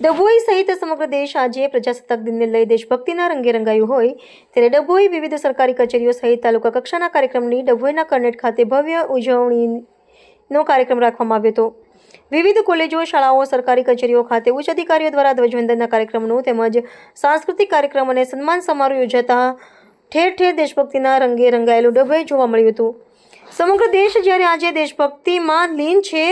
ડભોઈ સહિત સમગ્ર દેશ આજે પ્રજાસત્તાક દિનને લઈ દેશભક્તિના રંગે રંગાયું હોય ત્યારે ડભોઈ વિવિધ સરકારી કચેરીઓ સહિત તાલુકા કક્ષાના કાર્યક્રમની ડભોઈના કર્નેટ ખાતે ભવ્ય ઉજવણીનો કાર્યક્રમ રાખવામાં આવ્યો હતો. વિવિધ કોલેજો, શાળાઓ, સરકારી કચેરીઓ ખાતે ઉચ્ચ અધિકારીઓ દ્વારા ધ્વજવંદનના કાર્યક્રમનું તેમજ સાંસ્કૃતિક કાર્યક્રમ અને સન્માન સમારોહ યોજાતા ઠેર ઠેર દેશભક્તિના રંગે રંગાયેલું ડભોઈ જોવા મળ્યું હતું. સમગ્ર દેશ જ્યારે આજે દેશભક્તિમાં લીન છે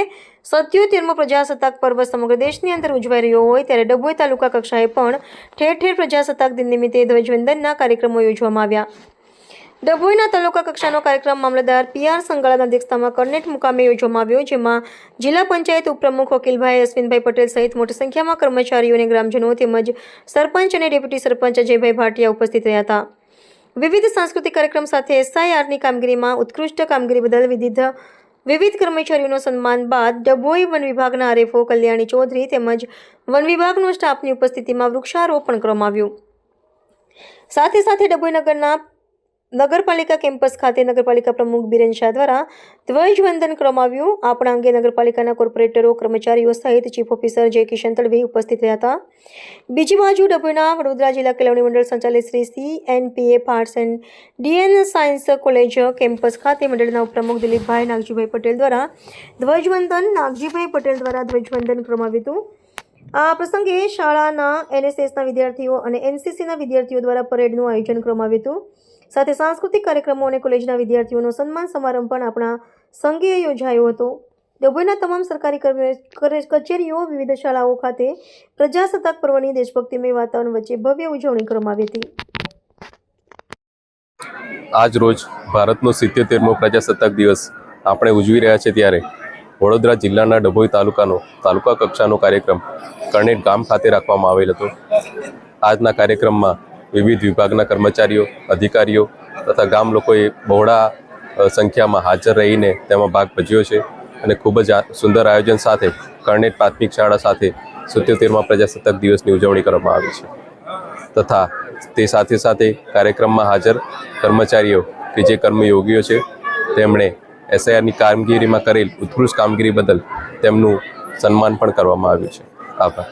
સત્યોતેરમો પ્રજાસત્તાક પર્વ સમગ્ર દેશની અંદર ઉજવાઈ રહ્યો હોય ત્યારે ડભોઈ તાલુકા કક્ષાએ પણ ઠેર ઠેર પ્રજાસત્તાક દિન નિમિત્તે ધ્વજવંદનના કાર્યક્રમો યોજવામાં આવ્યા. ડભોઈના તાલુકા કક્ષાનો કાર્યક્રમ મામલતદાર પીઆર સંગાળાના અધ્યક્ષતામાં કર્નેટ મુકામે યોજવામાં આવ્યો, જેમાં જિલ્લા પંચાયત ઉપપ્રમુખ વકીલભાઈ અશ્વિનભાઈ પટેલ સહિત મોટી સંખ્યામાં કર્મચારીઓ અને ગ્રામજનો તેમજ સરપંચ અને ડેપ્યુટી સરપંચ અજયભાઈ ભાટિયા ઉપસ્થિત રહ્યા હતા. વિવિધ સાંસ્કૃતિક કાર્યક્રમ સાથે એસઆઈઆરની કામગીરીમાં ઉત્કૃષ્ટ કામગીરી બદલ વિવિધ વિવિધ કર્મચારીઓનું સન્માન બાદ ડભોઈ વન વિભાગના આરએફઓ કલ્યાણી ચૌધરી તેમજ વન વિભાગનો સ્ટાફની ઉપસ્થિતિમાં વૃક્ષારોપણ કરવામાં આવ્યું. સાથે સાથે ડભોઈ નગરના નગરપાલિકા કેમ્પસ ખાતે નગરપાલિકા પ્રમુખ બિરેન શાહ દ્વારા ધ્વજવંદન કરવામાં આવ્યું આપણા અંગે નગરપાલિકાના કોર્પોરેટરો, કર્મચારીઓ સહિત ચીફ ઓફિસર જય કિશન તળવી ઉપસ્થિત રહ્યા હતા. બીજી બાજુ ડભોઈના વડોદરા જિલ્લા કેળવણી મંડળ સંચાલિત Shri C N P F arts and DN science college campus ખાતે મંડળના ઉપપ્રમુખ દિલીપભાઈ નાગજીભાઈ પટેલ દ્વારા ધ્વજવંદન. નાગજીભાઈ પટેલ દ્વારા ધ્વજવંદન કરવામાં આવ્યું હતું. આ પ્રસંગે શાળાના એનએસએસના વિદ્યાર્થીઓ અને એનસીસીના વિદ્યાર્થીઓ દ્વારા પરેડનું આયોજન કરવામાં આવ્યું હતું. સાથે સાંસ્કૃતિક કાર્યક્રમો અને કોલેજના વિદ્યાર્થીઓનો સન્માન સમારંભ પણ આપણા સંઘે યોજાયો હતો. ડભોઈના તમામ સરકારી કચેરીઓ, વિવિધ શાળાઓ ખાતે પ્રજાસત્તાક પર્વની દેશભક્તિમય વાતાવરણ વચ્ચે ભવ્ય ઉજવણી કરવામાં આવી હતી. આજ રોજ ભારતનો સિત્તેતેરમો પ્રજાસત્તાક દિવસ આપણે ઉજવી રહ્યા છે ત્યારે. વડોદરા જિલ્લાના ડભોઈ તાલુકાનો તાલુકા કક્ષાનો કાર્યક્રમ કરણેટ ગામ ખાતે રાખવામાં આવેલ હતો. આજના કાર્યક્રમમાં વિવિધ વિભાગના કર્મચારીઓ, અધિકારીઓ તથા ગામ લોકોએ બહોળા સંખ્યામાં હાજર રહીને તેમાં ભાગ ભજ્યો છે અને ખૂબ જ સુંદર આયોજન સાથે કરણેટ પ્રાથમિક શાળા સાથે સિત્યોતેરમા પ્રજાસત્તાક દિવસની ઉજવણી કરવામાં આવી છે. તથા તે સાથે સાથે કાર્યક્રમમાં હાજર કર્મચારીઓ કે જે કર્મયોગીઓ છે, તેમણે એસઆઈઆરની કામગીરીમાં કરેલ ઉત્કૃષ્ટ કામગીરી બદલ તેમનું સન્માન પણ કરવામાં આવ્યું છે. આભાર.